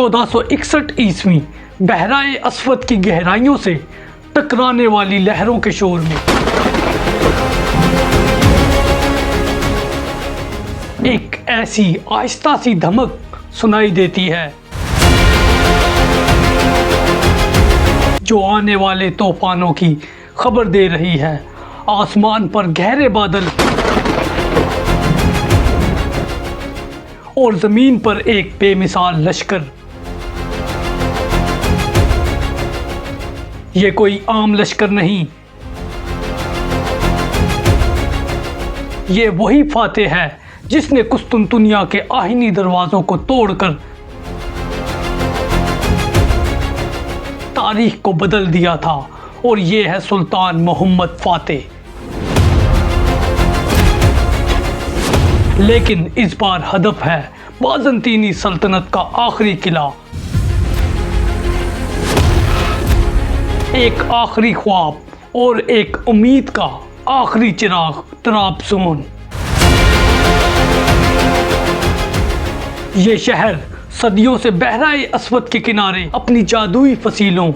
1461 ईस्वी बहराए अस्वद की गहराइयों से टकराने वाली लहरों के शोर में। एक ऐसी आहिस्ता सी धमक सुनाई देती है। जो आने वाले तूफानों की खबर दे रही है। आसमान पर गहरे बादल और ज़मीन पर एक बेमिसाल लश्कर। ये कोई आम लश्कर नहीं। ये वही फातेह है जिसने कुस्तुनतुनिया के आहिनी दरवाजों को तोड़कर तारीख को बदल दिया था, और ये है सुल्तान मोहम्मद फातेह लेकिन इस बार हदफ है बाजंतीनी सल्तनत का आखिरी किला। एक आखिरी ख्वाब और एक उम्मीद का आखिरी चिराग तराबसोन ये शहर सदियों से बहराए अस्वद के किनारे अपनी जादुई फसीलों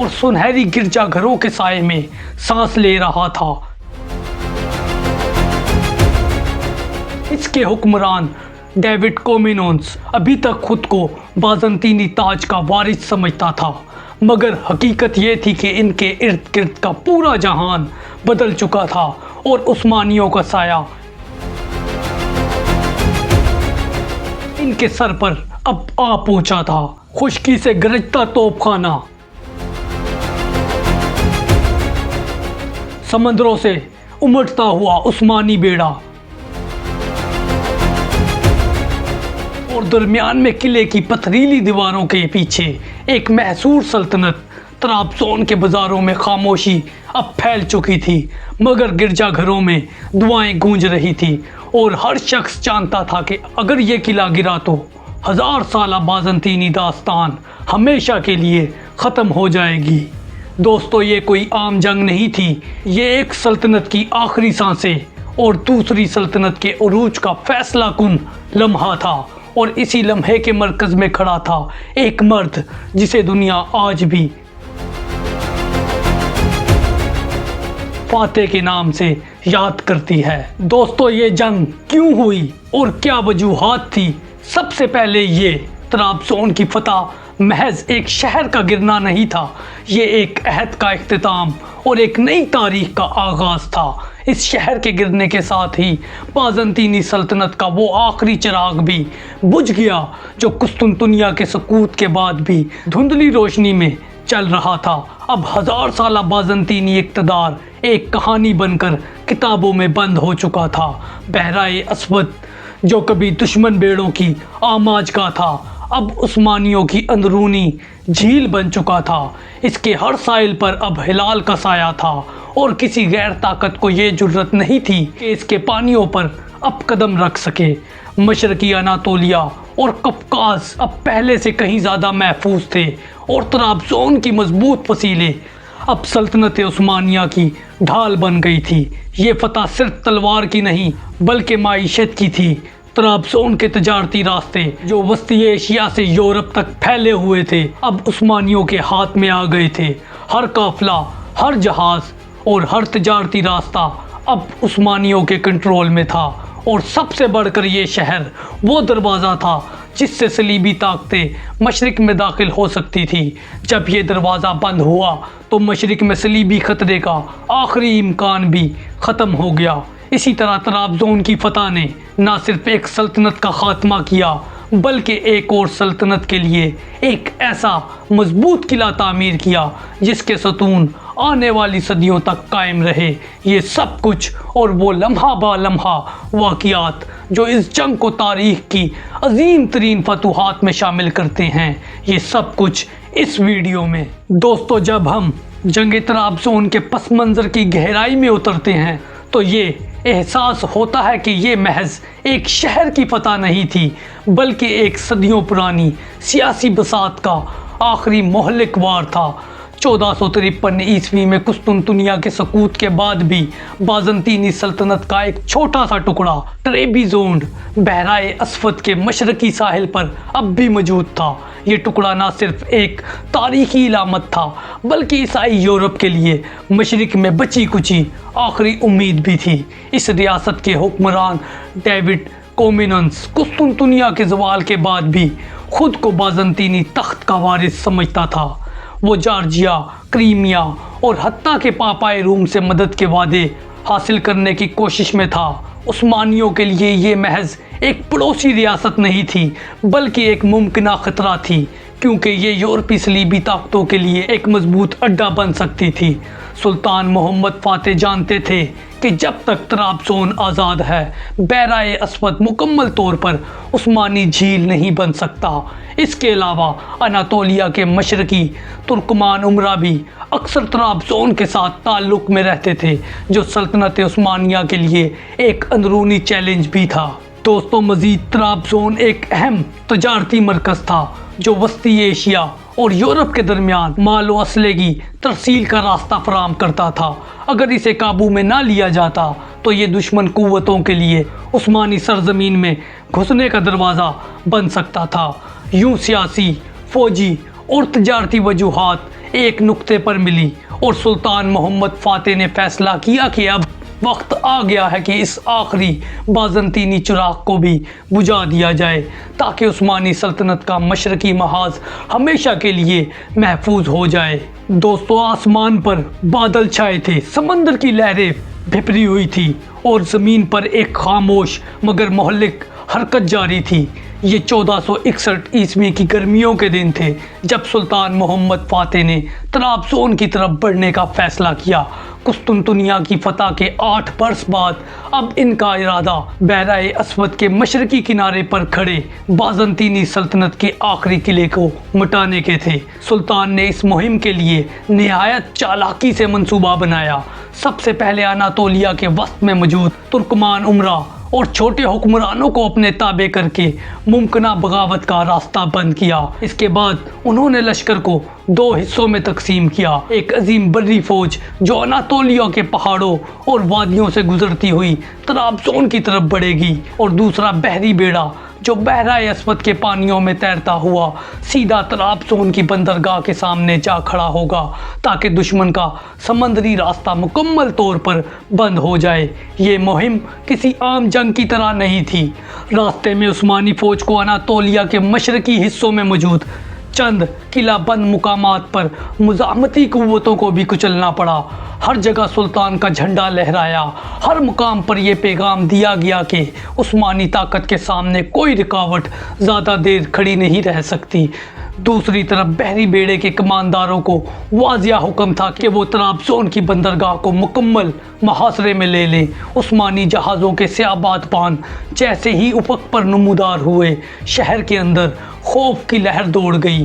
और सुनहरी गिरजाघरों के साय में सांस ले रहा था। इसके हुक्मरान डेविड कोमिनोन्स अभी तक खुद को बाजंतीनी ताज का वारिस समझता था। मगर हकीकत ये थी कि इनके इर्द गिर्द का पूरा जहान बदल चुका था और उस्मानियों का साया। इनके सर पर अब आ पहुँचा था। खुशकी से गरजता तोपखाना। समंदरों से उमटता हुआ उस्मानी बेड़ा। और दरमियान में किले की पथरीली दीवारों के पीछे एक महसूर सल्तनत तराबसोन के बाज़ारों में खामोशी अब फैल चुकी थी, मगर गिरजाघरों में दुआएँ गूंज रही थी और हर शख्स जानता था कि अगर ये किला गिरा तो हज़ार साल बाजंतीनी दास्तान हमेशा के लिए ख़त्म हो जाएगी। दोस्तों, ये कोई आम जंग नहीं थी। ये एक सल्तनत की आखिरी साँसें और दूसरी सल्तनत के अरूज का फैसला कुन लम्हा था। और इसी लम्हे के मरकज में खड़ा था एक मर्द, जिसे दुनिया आज भी फाते के नाम से याद करती है। दोस्तों, ये जंग क्यों हुई और क्या वजूहत थी? सबसे पहले ये तराबसोन की फतह, महज एक शहर का गिरना नहीं था। ये एक अहद का अख्ताम और एक नई तारीख का आगाज़ था। इस शहर के गिरने के साथ ही बाजंतीनी सल्तनत का वो आखिरी चिराग भी बुझ गया, जो कुस्तुनतुनिया के सकूत के बाद भी धुंधली रोशनी में चल रहा था। अब हज़ार साल बाजंतीनी इकतदार एक कहानी बनकर किताबों में बंद हो चुका था। बहराए असवद जो कभी दुश्मन बेड़ों की आमाज का था अब उस्मानियों की अंदरूनी झील बन चुका था। इसके हर साइल पर अब हिलाल का साया था और किसी गैर ताकत को ये ज़रूरत नहीं थी कि इसके पानियों पर अब कदम रख सके। मशरकी अनातोलिया और कफकाज अब पहले से कहीं ज़्यादा महफूज थे और तराबजोन की मज़बूत फसीलें अब सल्तनत उस्मानिया की ढाल बन गई थी। ये फतह सिर्फ़ तलवार की नहीं, बल्कि मीशत की थी। तराबसोन के तजारती रास्ते जो वस्ती एशिया से यूरोप तक फैले हुए थे, अब उस्मानियों के हाथ में आ गए थे। हर काफिला, हर जहाज़ और हर तजारती रास्ता अब उस्मानियों के कंट्रोल में था। और सबसे बढ़कर ये शहर, वो दरवाज़ा था जिससे सलीबी ताकतें मशरक़ में दाखिल हो सकती थी। जब ये दरवाज़ा बंद हुआ तो मशरक़ में सलीबी ख़तरे का आखिरी इम्कान भी ख़त्म हो गया। इसी तरह तराबजोन की फतह ने न सिर्फ़ एक सल्तनत का खात्मा किया, बल्कि एक और सल्तनत के लिए एक ऐसा मज़बूत किला तामीर किया, जिसके सतून आने वाली सदियों तक कायम रहे। ये सब कुछ और वो लम्हा बा लम्हा वाक़ात जो इस जंग को तारीख की अजीम तरीन फतूहत में शामिल करते हैं, ये सब कुछ इस वीडियो में। दोस्तों, जब हम जंग तराबसोन के पस मंज़र की गहराई में उतरते हैं तो ये एहसास होता है कि ये महज एक शहर की फतह नहीं थी, बल्कि एक सदियों पुरानी सियासी बसात का आखिरी मोहलिक वार था। चौदह सौ तिरपन ईस्वी में कुस्तुनतुनिया के सकूत के बाद भी बाजंतीनी सल्तनत का एक छोटा सा टुकड़ा ट्रेबिजोंड बहराए असफत के मशरकी साहिल पर अब भी मौजूद था। ये टुकड़ा ना सिर्फ़ एक तारीखी इलामत था, बल्कि ईसाई यूरोप के लिए मशरक में बची कुची आखिरी उम्मीद भी थी। इस रियासत के हुक्मरान डेविड कोमिनस कुस्तुनतुनिया के जवाल के बाद भी खुद को बाजंतीनी तख्त का वारिस समझता था। वो जॉर्जिया, क्रीमिया और हत्ता के पापाए रूम से मदद के वादे हासिल करने की कोशिश में था। उस्मानियों के लिए ये महज एक पड़ोसी रियासत नहीं थी, बल्कि एक मुमकिन खतरा थी। क्योंकि ये यूरोपी सलीबी ताकतों के लिए एक मज़बूत अड्डा बन सकती थी। सुल्तान मोहम्मद फाते जानते थे कि जब तक तराबसोन आज़ाद है, बैराए असवद मुकम्मल तौर पर उस्मानी झील नहीं बन सकता। इसके अलावा अनातोलिया के मशरकी तुर्कमान उमरा भी अक्सर तराबसोन के साथ ताल्लुक़ में रहते थे, जो सल्तनत उस्मानिया के लिए एक अंदरूनी चैलेंज भी था। दोस्तों, मज़ीद तराबसोन एक अहम तजारती मरकज़ था। जो वस्ती एशिया और यूरोप के दरमियान माल असले की तरसील का रास्ता फराम करता था। अगर इसे काबू में ना लिया जाता तो ये दुश्मन कुवतों के लिए उस्मानी सरजमीन में घुसने का दरवाज़ा बन सकता था। यूँ सियासी, फौजी और तजारती वजूहत एक नुक्ते पर मिली और सुल्तान मोहम्मद फ़ातह ने फैसला किया कि अब वक्त आ गया है कि इस आखिरी बाजंतीनी चुराग को भी बुझा दिया जाए, ताकि उस्मानी सल्तनत का मशरकी महाज हमेशा के लिए महफूज हो जाए। दोस्तों, आसमान पर बादल छाए थे, समंदर की लहरें भिपरी हुई थी, और ज़मीन पर एक खामोश मगर मोहल्लिक हरकत जारी थी। ये चौदह सौ इकसठ ईस्वी की गर्मियों के दिन थे, जब सुल्तान मोहम्मद फ़ातह ने तराबसोन की तरफ़ बढ़ने का फ़ैसला किया। कुस्तुनतुनिया की फतह के आठ बरस बाद अब इनका इरादा बहराए असवद के मशरकी किनारे पर खड़े बाजंतीनी सल्तनत के आखिरी किले को मिटाने के थे। सुल्तान ने इस मुहिम के लिए नहायत चालाकी से मंसूबा बनाया। सबसे पहले अनातोलिया के वस्त में मौजूद तुर्कमान उमरा और छोटे हुक्मरानों को अपने ताबे करके मुमकिन बगावत का रास्ता बंद किया। इसके बाद उन्होंने लश्कर को दो हिस्सों में तकसीम किया। एक अजीम बर्री फौज जो अनातोलिया के पहाड़ों और वादियों से गुजरती हुई तराबसोन की तरफ़ बढ़ेगी और दूसरा बहरी बेड़ा जो बहरा असवद के पानियों में तैरता हुआ, सीधा तालाब से उनकी बंदरगाह के सामने जा खड़ा होगा, ताकि दुश्मन का समंदरी रास्ता मुकम्मल तौर पर बंद हो जाए। ये मुहिम किसी आम जंग की तरह नहीं थी। रास्ते में उस्मानी फ़ौज को अनातोलिया के मशरकी हिस्सों में मौजूद चंद किला बंद मुकाम पर मुजामती क़वतों को भी कुचलना पड़ा। हर जगह सुल्तान का झंडा लहराया। हर मुकाम पर यह पैगाम दिया गया कि उस्मानी ताकत के सामने कोई रुकावट ज़्यादा देर खड़ी नहीं रह सकती। दूसरी तरफ़ बहरी बेड़े के कमानदारों को वाजिया हुक्म था कि वो तनाब जोन की बंदरगाह को मुकम्मल मुहासरे में ले लें। उस्मानी जहाज़ों के सियाबाद पान जैसे ही उफक पर नमूदार हुए, शहर के अंदर खौफ की लहर दौड़ गई।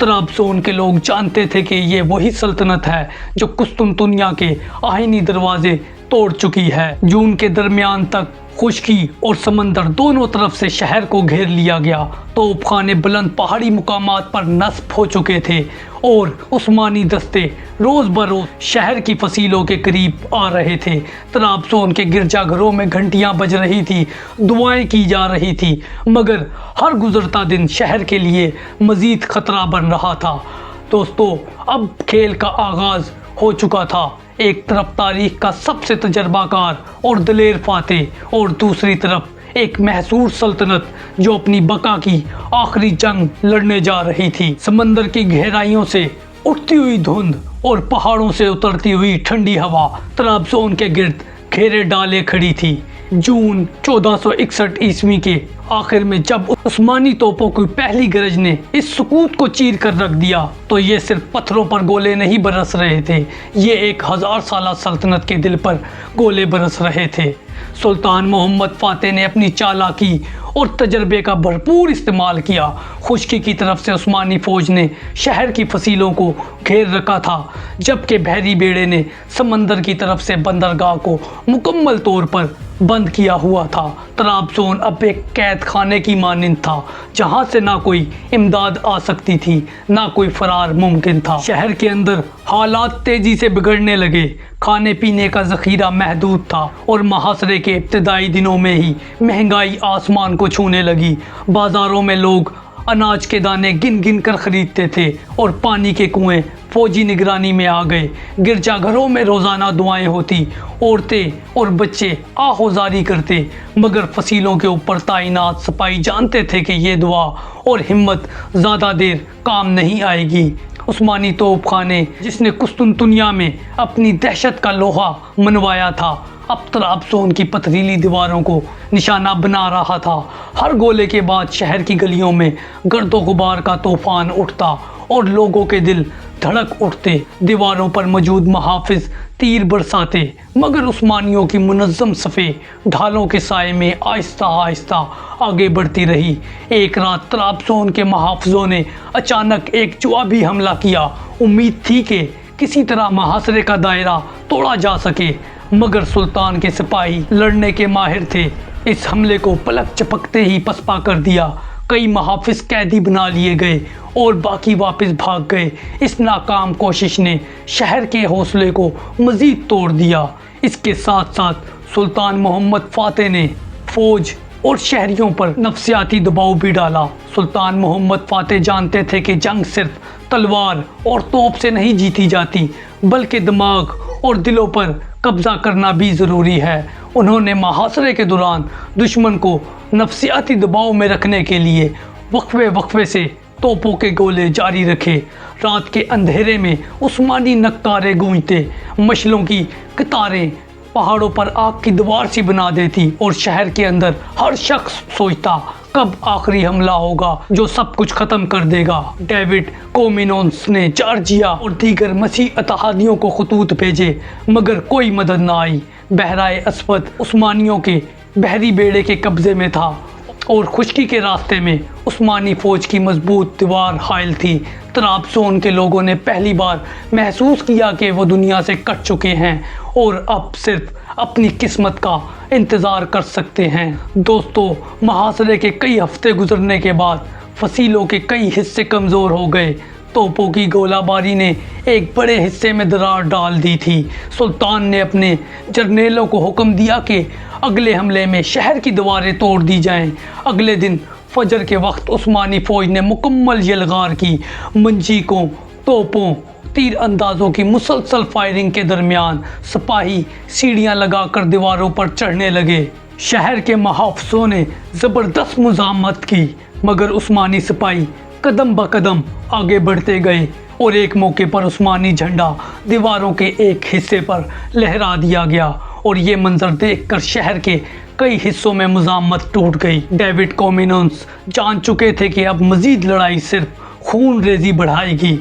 तराबसोन के लोग जानते थे कि ये वही सल्तनत है जो कुस्तुनतुनिया के आइनी दरवाजे तोड़ चुकी है। जून के दरमियान तक खुशकी और समंदर दोनों तरफ़ से शहर को घेर लिया गया। तोपखाने बुलंद पहाड़ी मुकाम पर नस्ब हो चुके थे और उस्मानी दस्ते रोज़ बरोज़ शहर की फसीलों के करीब आ रहे थे। तराबसोन के गिरजाघरों में घंटियाँ बज रही थी, दुआएँ की जा रही थी, मगर हर गुजरता दिन शहर के लिए मज़ीद ख़तरा बन रहा था। दोस्तों, अब खेल का आगाज़ हो चुका था। एक तरफ़ तारीख का सबसे तजर्बाकार और दलेर फाते, और दूसरी तरफ़ एक महसूर सल्तनत जो अपनी बका की आखिरी जंग लड़ने जा रही थी। समंदर की गहराइयों से उठती हुई धुंध और पहाड़ों से उतरती हुई ठंडी हवा तरफ़ के गिर्द घेरे डाले खड़ी थी। जून चौदह ईस्वी के आखिर में जब उस्मानी तोपों की पहली गरज ने इस सुकूत को चीर कर रख दिया तो ये सिर्फ़ पत्थरों पर गोले नहीं बरस रहे थे, ये एक हज़ार साल सल्तनत के दिल पर गोले बरस रहे थे। सुल्तान मोहम्मद फ़ातह ने अपनी चालाकी और तजर्बे का भरपूर इस्तेमाल किया। खुशकी की तरफ़ से उस्मानी फ़ौज ने शहर की फसीलों को घेर रखा था, जबकि बहरी बेड़े ने समंदर की तरफ़ से बंदरगाह को मुकम्मल तौर पर बंद किया हुआ था। तराबजोन अब एक कैद खाने की मानंद था, जहाँ से ना कोई इमदाद आ सकती थी, ना कोई फरार मुमकिन था। शहर के अंदर हालात तेज़ी से बिगड़ने लगे। खाने पीने का जखीरा महदूद था और महासरे के इब्तदाई दिनों में ही महँगाई आसमान को छूने लगी। बाज़ारों में लोग अनाज के दाने गिन गिन कर खरीदते थे और पानी के कुएँ फौजी निगरानी में आ गए। गिरजाघरों में रोज़ाना दुआएँ होती, औरतें और बच्चे आहोजारी करते, मगर फसीलों के ऊपर तैनात सपाई जानते थे कि ये दुआ और हिम्मत ज़्यादा देर काम नहीं आएगी। उस्मानी तोप खाने जिसने कुस्तुनतुनिया में अपनी दहशत का लोहा मनवाया था अब तराबसोन की पथरीली दीवारों को निशाना बना रहा था। हर गोले के बाद शहर की गलियों में गर्दो गुबार का तूफ़ान उठता और लोगों के दिल धड़क उठते। दीवारों पर मौजूद महाफिज तीर बरसाते, मगर उस्मानियों की मुनज़म सफ़े ढालों के साय में आहिस्ता आहिस्ता आगे बढ़ती रही। एक रात तराबसोन के महाफजों ने अचानक एक जवाबी हमला किया। उम्मीद थी कि किसी तरह महासरे का दायरा तोड़ा जा सके। मगर सुल्तान के सिपाही लड़ने के माहिर थे। इस हमले को पलक चपकते ही पसपा कर दिया। कई महाफिज कैदी बना लिए गए और बाकी वापस भाग गए। इस नाकाम कोशिश ने शहर के हौसले को मज़ीद तोड़ दिया। इसके साथ साथ सुल्तान मोहम्मद फ़ातह ने फ़ौज और शहरियों पर नफसियाती दबाव भी डाला। सुल्तान मोहम्मद फ़ातह जानते थे कि जंग सिर्फ़ तलवार और तोप से नहीं जीती जाती, बल्कि दिमाग और दिलों पर कब्ज़ा करना भी ज़रूरी है। उन्होंने महासरे के दौरान दुश्मन को नफसियाती दबाव में रखने के लिए वक्फे वक्फे से तोपों के गोले जारी रखे। रात के अंधेरे में उस्मानी नक्कारे गूंजते मशलों की कतारें पहाड़ों पर आग की दीवार सी बना देती और शहर के अंदर हर शख्स सोचता कब आखिरी हमला होगा जो सब कुछ खत्म कर देगा? डेविड कोमिनोन्स ने जार्जिया और दीगर मसीह अतहादियों को खतूत भेजे, मगर कोई मदद ना आई। बहराए अस्वद उस्मानियों के बहरी बेड़े के कब्जे में था और खुशकी के रास्ते में उस्मानी फ़ौज की मज़बूत दीवार हायल थी। तराबसोन के लोगों ने पहली बार महसूस किया कि वो दुनिया से कट चुके हैं और अब सिर्फ़ अपनी किस्मत का इंतज़ार कर सकते हैं। दोस्तों महासरे के कई हफ़्ते गुजरने के बाद फसीलों के कई हिस्से कमज़ोर हो गए। तोपों की गोलाबारी ने एक बड़े हिस्से में दरार डाल दी थी। सुल्तान ने अपने जर्नेलों को हुक्म दिया कि अगले हमले में शहर की दीवारें तोड़ दी जाएँ। अगले दिन फजर के वक्त उस्मानी फ़ौज ने मुकम्मल यलगार की। मंजीकों, तोपों तीर अंदाजों की मुसलसल फायरिंग के दरमियान सिपाही सीढ़ियाँ लगाकर दीवारों पर चढ़ने लगे। शहर के महाफसों ने ज़बरदस्त मुजामत की, मगर उस्मानी सिपाही कदम ब कदम आगे बढ़ते गए और एक मौके पर उस्मानी झंडा दीवारों के एक हिस्से पर लहरा दिया गया और ये मंजर देखकर शहर के कई हिस्सों में मुजामत टूट गई। डेविड कॉमिनस जान चुके थे कि अब मज़ीद लड़ाई सिर्फ़ खून रेजी बढ़ाएगी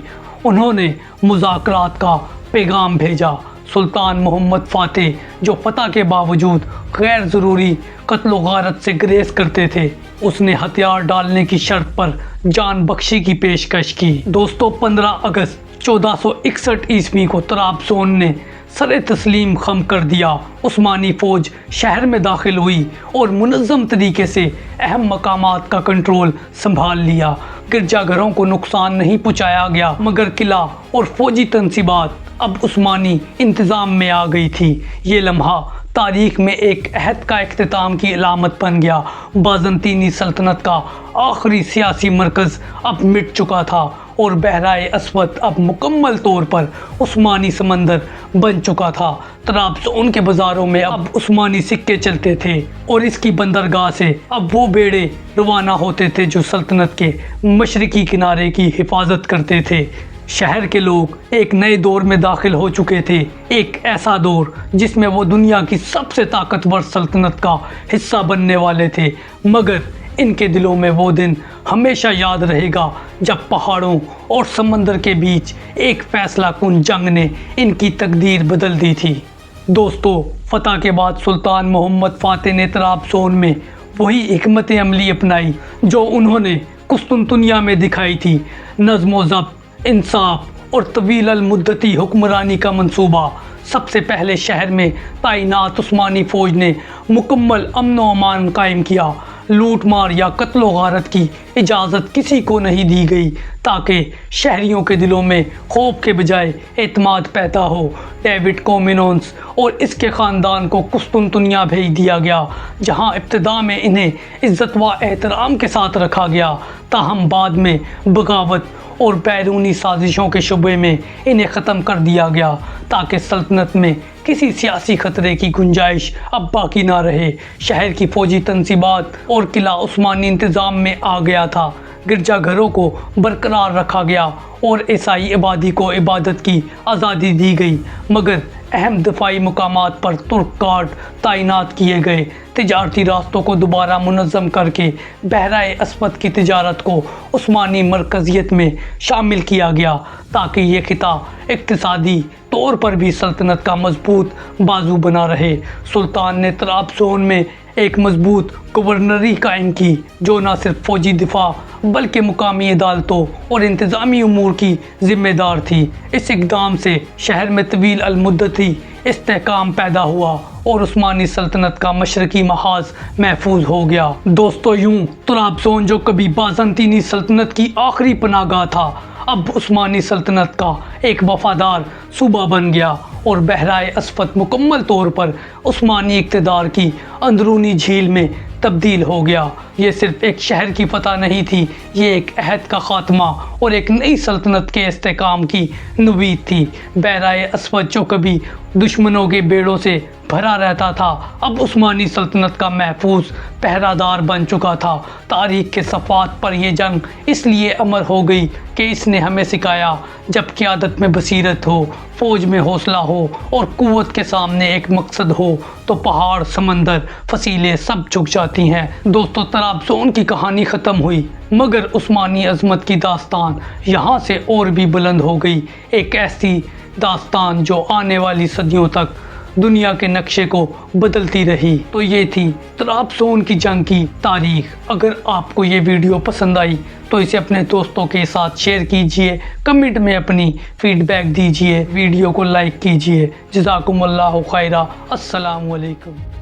उन्होंने मुजाकर का पैगाम भेजा। सुल्तान मोहम्मद फ़ातह जो फतह के बावजूद गैर ज़रूरी कत्ल गारत से ग्रेस करते थे, उसने हथियार डालने की शर्त पर जान बख्शी की पेशकश की। दोस्तों 15 अगस्त चौदह सौ इकसठ ईस्वी को तराबसोन ने सर तस्लीम खम कर दिया। उस्मानी फ़ौज शहर में दाखिल हुई और मुनज़म तरीके से अहम मकाम का कंट्रोल संभाल लिया। गिरजाघरों को नुकसान नहीं पहुँचाया गया, मगर किला और फौजी तनसीबात अब उस्मानी इंतज़ाम में आ गई थी। ये लम्हा तारीख में एक अहद का अख्ताम की अलामत बन गया। बाजंतीनी सल्तनत का आखिरी सियासी मरकज़ अब मिट चुका था। और बहराए असवद अब मुकम्मल तौर पर उस्मानी समंदर बन चुका था। तराबसोन उनके बाज़ारों में अब उस्मानी सिक्के चलते थे और इसकी बंदरगाह से अब वो बेड़े रवाना होते थे जो सल्तनत के मशरकी किनारे की हिफाजत करते थे। शहर के लोग एक नए दौर में दाखिल हो चुके थे। एक ऐसा दौर जिसमें वो दुनिया की सबसे ताकतवर सल्तनत का हिस्सा बनने वाले थे। मगर इनके दिलों में वो दिन हमेशा याद रहेगा, जब पहाड़ों और समंदर के बीच एक फैसला कन जंग ने इनकी तकदीर बदल दी थी। दोस्तों, फतह के बाद सुल्तान मोहम्मद फ़ातह ने तराबसोन में वही हमत अमली अपनाई, जो उन्होंने कुस्तुनतुनिया में दिखाई थी। नज़म ज़ब्त, इंसाफ और तवील मुद्दती हुक्मरानी का मंसूबा सबसे पहले शहर में तैनात उस्मानी फौज ने मुकम्मल अमन अमान कायम किया। लूट मार या कत्लो गारत की इजाज़त किसी को नहीं दी गई, ताकि शहरीों के दिलों में खौफ के बजाय अतमाद पैदा हो। डेविड कोमिनोन्स और इसके ख़ानदान को कुस्तुनतुनिया भेज दिया गया, जहाँ इब्तदा में इन्हें इज़्ज़त व एहतराम के साथ रखा गया, ताहम बाद में बगावत और बैरूनी साजिशों के शुबे में इन्हें ख़त्म कर दिया गया, ताकि सल्तनत में किसी सियासी खतरे की गुंजाइश अब बाकी ना रहे। शहर की फौजी तनसीबात और किला उस्मानी इंतज़ाम में आ गया था। गिरजाघरों को बरकरार रखा गया और ईसाई आबादी को इबादत की आज़ादी दी गई। मगर अहम दफाई मकाम पर तुर्क गार्ड तैनात किए गए। तजारती रास्तों को दोबारा मुनज़म करके बहरा असमत की तजारत को उस्मानी मरकज़ियत में शामिल किया गया, ताकि ये खिता इकतदी तौर पर भी सल्तनत का मज़बूत बाजू बना रहे। सुल्तान ने तराबसोन में एक मज़बूत गवर्नरी कायम की, जो न सिर्फ़ फौजी दिफा, बल्कि मुकामी अदालतों और इंतज़ामी अमूर की ज़िम्मेदार थी। इस इकदाम से शहर में तवील अलमुद्दती इसकाम पैदा हुआ और उस्मानी सल्तनत का मशरकी महाज महफूज हो गया। दोस्तों, यूँ तराबसोन जो कभी बाजंतीनी सल्तनत की आखिरी पनागाह था, अब उस्मानी सल्तनत का एक वफादार सूबा बन गया और बहराए असफत मुकम्मल तौर पर उस्मानी इकतदार की अंदरूनी झील में तब्दील हो गया। ये सिर्फ़ एक शहर की फतह नहीं थी, ये एक अहद का ख़ात्मा और एक नई सल्तनत के इसकाम की नवीद थी। बहराए असवद कभी दुश्मनों के बेड़ों से भरा रहता था। अब उस्मानी सल्तनत का महफूज पहरादार बन चुका था। तारीख के सफ़ात पर यह जंग इसलिए अमर हो गई कि इसने हमें सिखाया, जब क़्यादत में बसीरत हो, फ़ौज में हौसला हो और क़ुव्वत के सामने एक मकसद हो तो पहाड़, समंदर, फसीलें सब झुक जाती हैं। दोस्तों तराबसोन की कहानी ख़त्म हुई, मगर उस्मानी अजमत की दास्तान यहाँ से और भी बुलंद हो गई। एक ऐसी दास्तान जो आने वाली सदियों तक दुनिया के नक्शे को बदलती रही। तो ये थी तराबसोन की जंग की तारीख। अगर आपको ये वीडियो पसंद आई तो इसे अपने दोस्तों के साथ शेयर कीजिए। कमेंट में अपनी फीडबैक दीजिए। वीडियो को लाइक कीजिए। जजाकुमुल्लाह खैरा। अस्सलाम वालेकुम